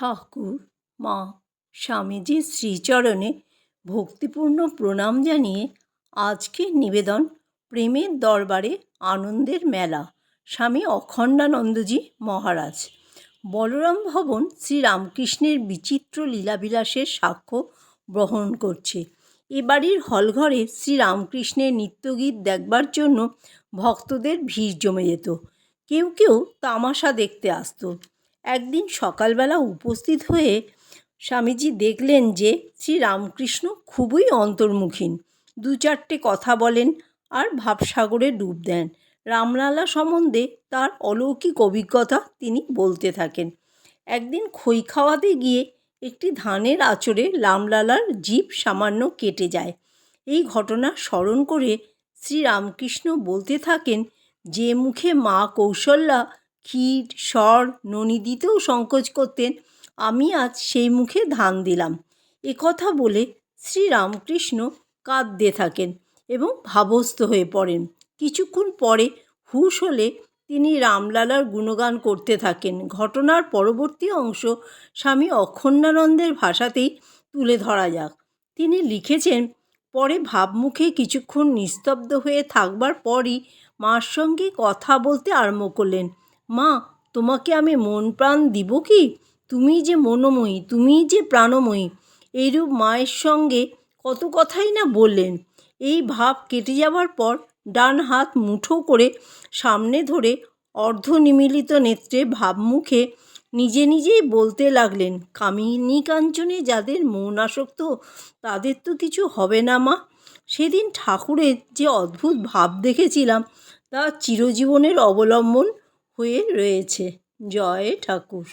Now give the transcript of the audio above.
ঠাকুর, মা, স্বামীজির শ্রীচরণে ভক্তিপূর্ণ প্রণাম জানিয়ে আজকের নিবেদন প্রেমের দরবারে আনন্দের মেলা। স্বামী অখণ্ডানন্দজি মহারাজ। বলরাম ভবন শ্রীরামকৃষ্ণের বিচিত্র লীলাবিলাসের সাক্ষ্য বহন করছে। এ বাড়ির হলঘরে শ্রীরামকৃষ্ণের নিত্যগীত দেখবার জন্য ভক্তদের ভিড় জমে যেত। কেউ কেউ তামাশা দেখতে আসতো। একদিন সকালবেলা উপস্থিত হয়ে স্বামীজি দেখলেন যে শ্রীরামকৃষ্ণ খুবই অন্তর্মুখীন। দু চারটে কথা বলেন আর ভাবসাগরে ডুব দেন। রামলালা সম্বন্ধে তার অলৌকিক অভিজ্ঞতা তিনি বলতে থাকেন। একদিন খই খাওয়াতে গিয়ে একটি ধানের আচরে রামলালার জীব সামান্য কেটে যায়। এই ঘটনা স্মরণ করে শ্রীরামকৃষ্ণ বলতে থাকেন, যে মুখে মা কৌশল্যা ক্ষীর স্বর ননি দিতেও সংকোচ করতেন। আমি আজ সেই মুখে ধান দিলাম। কথা বলে শ্রীরামকৃষ্ণ কাঁদতে থাকেন এবং ভাবস্থ হয়ে পড়েন। কিছুক্ষণ পরে হুশ হলে তিনি রামলালার গুণগান করতে থাকেন। ঘটনার পরবর্তী অংশ স্বামী অখণ্ডানন্দের ভাষাতেই তুলে ধরা যাক। তিনি লিখেছেন, পরে ভাবমুখে কিছুক্ষণ নিস্তব্ধ হয়ে থাকবার পরই মার সঙ্গে কথা বলতে আরম্ভ করলেন। মা, তোমাকে আমি মন প্রাণ দিব কি? তুমি যে মনোময়ী তুমিই যে প্রাণময়ী। এইরূপ মায়ের সঙ্গে কত কথাই না বললেন। এই ভাব কেটে যাবার পর ডান হাত মুঠো করে সামনে ধরে অর্ধ নিমীলিত নেত্রে ভাবমুখে নিজে নিজেই বলতে লাগলেন, কামিনী কাঞ্চনে যাদের মন আসক্ত, তাদের তো কিছু হবে না মা। সেদিন ঠাকুরের যে অদ্ভুত ভাব দেখেছিলাম, তা চিরজীবনের অবলম্বন হয়ে রয়েছে। জয় ঠাকুর।